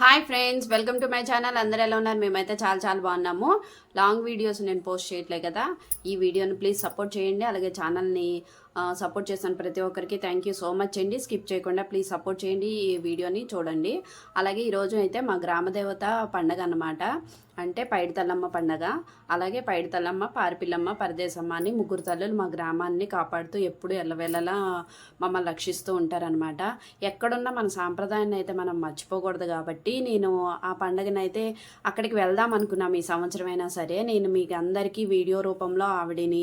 Hi friends welcome to my channel అందరూ ఎలా ఉన్నారు? మేమైతే చాలా చాలా బాగున్నాము. లాంగ్ వీడియోస్ నేను పోస్ట్ చేయట్లే కదా. ఈ వీడియోని ప్లీజ్ సపోర్ట్ చేయండి. అలాగే ఛానల్ని సపోర్ట్ చేసిన ప్రతి ఒక్కరికి. థ్యాంక్ యూ సో మచ్ అండి. స్కిప్ చేయకుండా ప్లీజ్ సపోర్ట్ చేయండి ఈ వీడియోని చూడండి. అలాగే ఈరోజు అయితే మా గ్రామదేవత పండగ అన్నమాట. అంటే పైడితల్లమ్మ పండగ. అలాగే పైడితల్లమ్మ పారిపిల్లమ్మ పరదేశమ్మ అని ముగ్గురు తల్లులు మా గ్రామాన్ని కాపాడుతూ ఎప్పుడు ఎల్లవేళలా మమ్మల్ని రక్షిస్తూ ఉంటారనమాట ఎక్కడున్నా మన సాంప్రదాయాన్ని అయితే మనం మర్చిపోకూడదు కాబట్టి నేను ఆ పండగనైతే అక్కడికి వెళ్దాం అనుకున్నాం ఈ సంవత్సరమైనా సరే. నేను మీకు అందరికీ వీడియో రూపంలో ఆవిడని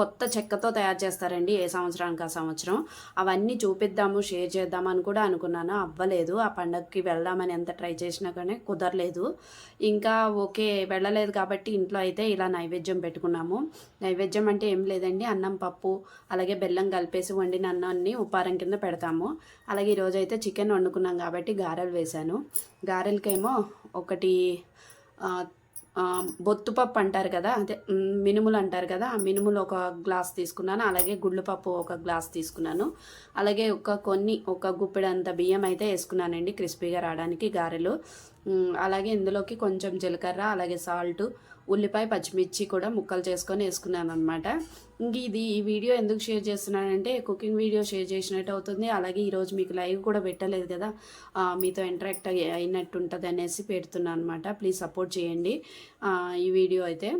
కొత్త చెక్కతో తయారు చేస్తారండి. ఏ సంవత్సరానికి ఆ సంవత్సరం. అవన్నీ చూపిద్దాము షేర్ చేద్దామని కూడా అనుకున్నాను. అవ్వలేదు. ఆ పండగకి వెళ్దామని ఎంత ట్రై చేసినా కానీ కుదరలేదు. ఇంకా ఓకే వెళ్ళలేదు కాబట్టి ఇంట్లో అయితే ఇలా నైవేద్యం పెట్టుకున్నాము. నైవేద్యం అంటే ఏం లేదండి. అన్నం పప్పు అలాగే బెల్లం కలిపేసి వండిన అన్నాన్ని ఉపారం కింద పెడతాము. అలాగే ఈరోజు అయితే చికెన్ వండుకున్నాం కాబట్టి గారెలు వేశాను. గారెలకేమో ఒకటి బొత్తుపప్పు అంటారు కదా అదే మినుములు అంటారు కదా ఆ మినుములు ఒక గ్లాస్ తీసుకున్నాను అలాగే గుళ్ళుపప్పు ఒక గ్లాస్ తీసుకున్నాను. అలాగే ఒక కొన్ని ఒక గుప్పెడంత బియ్యం అయితే వేసుకున్నానండి క్రిస్పీగా రావడానికి గారెలు. అలాగే ఇందులోకి కొంచెం జీలకర్ర అలాగే సాల్ట్ ఉల్లిపాయ పచ్చిమిర్చి కూడా ముక్కలు చేసుకొని వేసుకున్నాను అనమాట ఇంక ఇది ఈ వీడియో ఎందుకు షేర్ చేస్తున్నానంటే కుకింగ్ వీడియో షేర్ చేసినట్టు అవుతుంది. అలాగే ఈరోజు మీకు లైవ్ కూడా పెట్టలేదు కదా మీతో ఇంటరాక్ట్ అయినట్టు ఉంటుంది అనేసి పెడుతున్నాను అనమాట ప్లీజ్ సపోర్ట్ చేయండి ఈ వీడియో అయితే.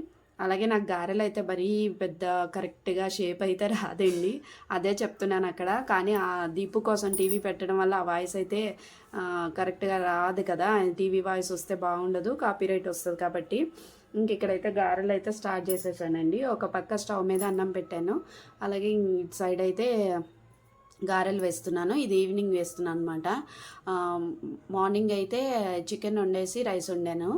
అలాగే నాకు గారెలు అయితే మరీ పెద్ద కరెక్ట్గా షేప్ అయితే రాదండి. అదే చెప్తున్నాను అక్కడ. కానీ ఆ దీపు కోసం టీవీ పెట్టడం వల్ల ఆ వాయిస్ అయితే కరెక్ట్గా రాదు కదా. టీవీ వాయిస్ వస్తే బాగుండదు కాపీరైట్ వస్తుంది కాబట్టి. ఇంక ఇక్కడైతే గారెలు అయితే స్టార్ట్ చేసేసానండి. ఒక పక్క స్టవ్ మీద అన్నం పెట్టాను. అలాగే ఇటు సైడ్ అయితే గారెలు వేస్తున్నాను. ఇది ఈవినింగ్ వేస్తున్నాను అనమాట మార్నింగ్ అయితే చికెన్ వండేసి రైస్ వండాను.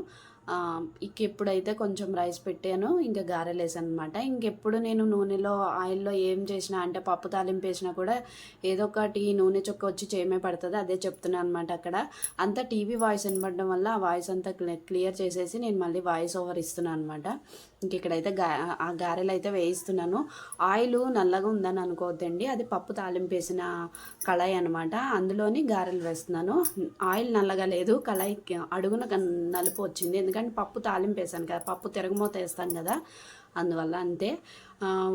ఎప్పుడైతే కొంచెం రైస్ పెట్టాను ఇంకా గారెలు అనమాట ఇంకెప్పుడు నేను నూనెలో ఆయిల్లో ఏం చేసినా అంటే పప్పు తాలింపు వేసినా కూడా ఏదో ఒకటి నూనె చుక్క వచ్చి చేయమే పడుతుంది అదే చెప్తున్నాను అనమాట అక్కడ. అంతా టీవీ వాయిస్ వినపడడం వల్ల ఆ వాయిస్ అంతా క్లియర్ చేసేసి నేను మళ్ళీ వాయిస్ ఓవర్ ఇస్తున్నాను అనమాట ఇంక ఇక్కడైతే గా ఆ గారెలు అయితే వేయిస్తున్నాను. ఆయిల్ నల్లగా ఉందని అనుకోవద్దండి. అది పప్పు తాలింపు వేసిన కళాయి అనమాట అందులోని గారెలు వేస్తున్నాను. ఆయిల్ నల్లగా లేదు. కళాయి అడుగున నలుపు వచ్చింది. ఎందుకంటే పప్పు తాలింపు వేసాను కదా పప్పు తిరగమూత వేస్తాను కదా అందువల్ల అంతే.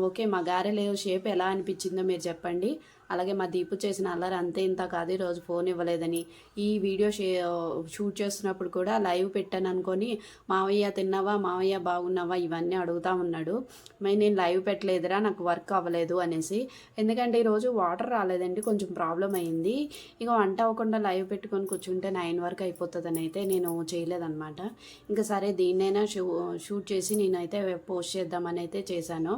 ఓకే మా గారెలు షేప్ ఎలా అనిపించిందో మీరు చెప్పండి. అలాగే మా దీపు చేసిన అల్లరి అంతే ఇంత కాదు ఈరోజు ఫోన్ ఇవ్వలేదని. ఈ వీడియో షే షూట్ చేస్తున్నప్పుడు కూడా లైవ్ పెట్టాను అనుకొని మావయ్య తిన్నావా? మావయ్య బాగున్నావా? ఇవన్నీ అడుగుతా ఉన్నాడు. మరి నేను లైవ్ పెట్టలేదురా నాకు వర్క్ అవ్వలేదు అనేసి. ఎందుకంటే ఈరోజు వాటర్ రాలేదండి కొంచెం ప్రాబ్లం అయింది. ఇక వంట అవ్వకుండా లైవ్ పెట్టుకొని కూర్చుంటే నైన్ వరకు అయిపోతుందని అయితే నేను చేయలేదన్నమాట. ఇంకా సరే దీన్నైనా షూ షూట్ చేసి నేనైతే పోస్ట్ చేద్దామని అయితే చేశాను.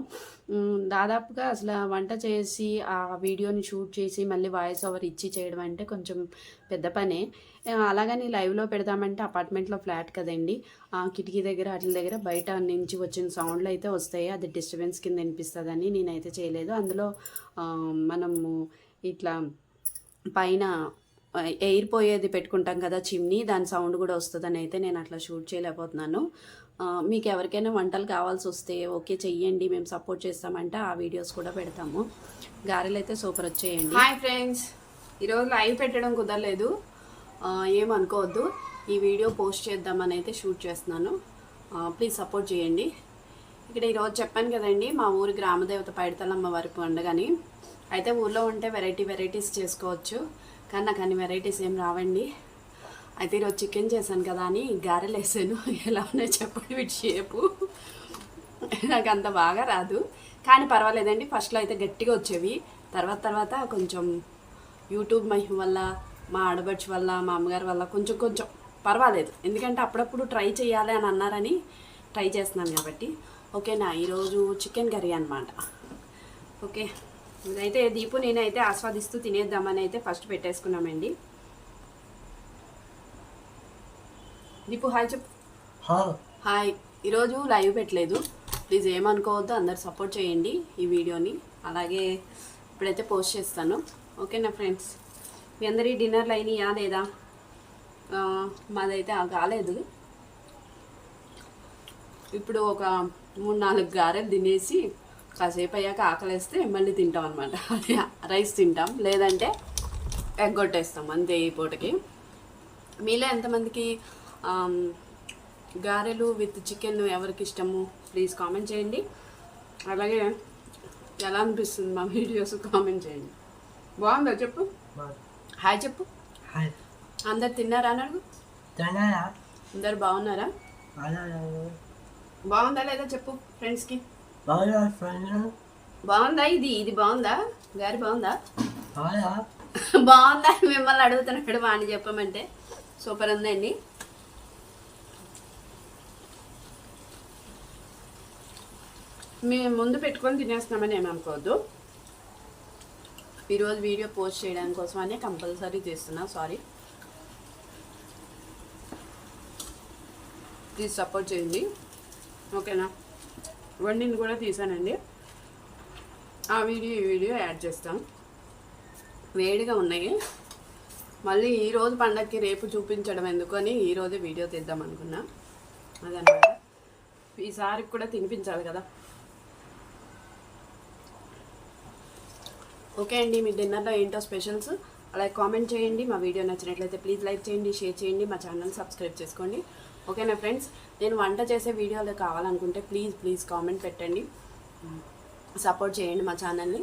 దాదాపుగా అసలు వంట చేసి ఆ వీడియోని షూట్ చేసి మళ్ళీ వాయిస్ ఓవర్ ఇచ్చి చేయడం అంటే కొంచెం పెద్ద పనే. అలాగని లైవ్లో పెడదామంటే అపార్ట్మెంట్లో ఫ్లాట్ కదండి. ఆ కిటికీ దగ్గర వాటి దగ్గర బయట నుంచి వచ్చిన సౌండ్లు అయితే వస్తాయి. అది డిస్టర్బెన్స్ కింద వినిపిస్తుందని నేనైతే చేయలేదు. అందులో మనము ఇట్లా పైన ఎయిర్ పోయేది పెట్టుకుంటాం కదా చిమ్నీ దాని సౌండ్ కూడా వస్తుందని అయితే నేను అట్లా షూట్ చేయలేకపోతున్నాను. మీకు ఎవరికైనా వంటలు కావాల్సి వస్తే ఓకే చెయ్యండి మేము సపోర్ట్ చేస్తామంటే ఆ వీడియోస్ కూడా పెడతాము. గారెలు అయితే సూపర్ వచ్చేయండి. హాయ్ ఫ్రెండ్స్ ఈరోజు లైవ్ పెట్టడం కుదరలేదు. ఏమనుకోవద్దు ఈ వీడియో పోస్ట్ చేద్దామని అయితే షూట్ చేస్తున్నాను. ప్లీజ్ సపోర్ట్ చేయండి. ఇక్కడ ఈరోజు చెప్పాను కదండి మా ఊరి గ్రామదేవత పైడితలమ్మ వారి పండుగని. అయితే ఊర్లో ఉంటే వెరైటీ వెరైటీస్ చేసుకోవచ్చు. కానీ నాకు అన్ని వెరైటీస్ ఏం రావండి. అయితే ఈరోజు చికెన్ చేశాను కదా అని గారెలు వేసాను. ఎలా ఉన్నాయో చెప్పండి వీటి షేపు నాకు అంత బాగా రాదు. కానీ పర్వాలేదండి ఫస్ట్లో అయితే గట్టిగా వచ్చేవి. తర్వాత తర్వాత కొంచెం యూట్యూబ్ మహిమ వల్ల మా ఆడబడ్చి వల్ల మా అమ్మగారి వల్ల కొంచెం కొంచెం పర్వాలేదు. ఎందుకంటే అప్పుడప్పుడు ట్రై చేయాలి అని అన్నారని ట్రై చేస్తున్నాను కాబట్టి. ఓకేనా? ఈరోజు చికెన్ కర్రీ అనమాట ఓకే. ఇదైతే దీపు నేనైతే ఆస్వాదిస్తూ తినేద్దామని అయితే ఫస్ట్ పెట్టేసుకున్నామండి. దీపు హాయ్ చెప్పు. హా. హాయ్. ఈరోజు లైవ్ పెట్టలేదు. ప్లీజ్ ఏమనుకోవద్దు అందరు సపోర్ట్ చేయండి ఈ వీడియోని. అలాగే ఇప్పుడైతే పోస్ట్ చేస్తాను. ఓకేనా ఫ్రెండ్స్? మీ అందరి డిన్నర్లు అయినాయా లేదా? మాదైతే కాలేదు. ఇప్పుడు ఒక మూడు నాలుగు గారెలు తినేసి కాసేపు అయ్యాక ఆకలేస్తే మళ్ళీ తింటాం అనమాట రైస్ తింటాం. లేదంటే ఎగ్గొట్టేస్తాం అంతే ఈ పూటకి. మీలో ఎంతమందికి గారెలు విత్ చికెన్ ఎవరికి ఇష్టము? ప్లీజ్ కామెంట్ చేయండి. అలాగే ఎలా అనిపిస్తుంది మా వీడియోస్ కామెంట్ చేయండి. బాగుందా చెప్పు? హాయ్ చెప్పు. హాయ్. అందరు తిన్నారా అడుగు తిన్నారా? అందరు బాగున్నారా? బాగుందా లేదా చెప్పు ఫ్రెండ్స్కి? బాగుందా ఇది? ఇది బాగుందా? గారి బాగుందా? బాగా బాగుందా? అని మిమ్మల్ని అడుగుతున్నాడు వాడిని చెప్పమంటే సూపర్ ఉందండి. మేము ముందు పెట్టుకొని తినేస్తున్నామని ఏమి అనుకోవద్దు. ఈరోజు వీడియో పోస్ట్ చేయడానికి కోసమనే కంపల్సరీ తీస్తున్నా సారీ. ప్లీజ్ సపోర్ట్ చేయండి. ఓకేనా? వండింది కూడా తీసానండి. ఆ వీడియో ఈ వీడియో యాడ్ చేస్తాం. వేడిగా ఉన్నాయి. మళ్ళీ ఈరోజు పండగకి రేపు చూపించడం ఎందుకని ఈ వీడియో తీద్దాం అనుకున్నా. అదనమాట. ఈసారి కూడా తినిపించాలి కదా. ఓకే అండి మీ డిన్నర్లో ఏంటో స్పెషల్స్? అలాగే కామెంట్ చేయండి. మా వీడియో నచ్చినట్లయితే ప్లీజ్ లైక్ చేయండి షేర్ చేయండి. మా ఛానల్ సబ్స్క్రైబ్ చేసుకోండి. ఓకేనా ఫ్రెండ్స్? నేను వంట చేసే వీడియోలు కావాలనుకుంటే ప్లీజ్ ప్లీజ్ కామెంట్ పెట్టండి. సపోర్ట్ చేయండి మా ఛానల్ని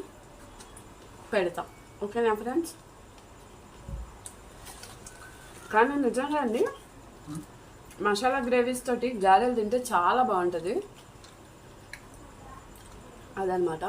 పెడతాం. ఓకేనా ఫ్రెండ్స్? కానీ నిజంగా అండి మసాలా గ్రేవీస్ తోటి గారెలు తింటే చాలా బాగుంటుంది. అదనమాట.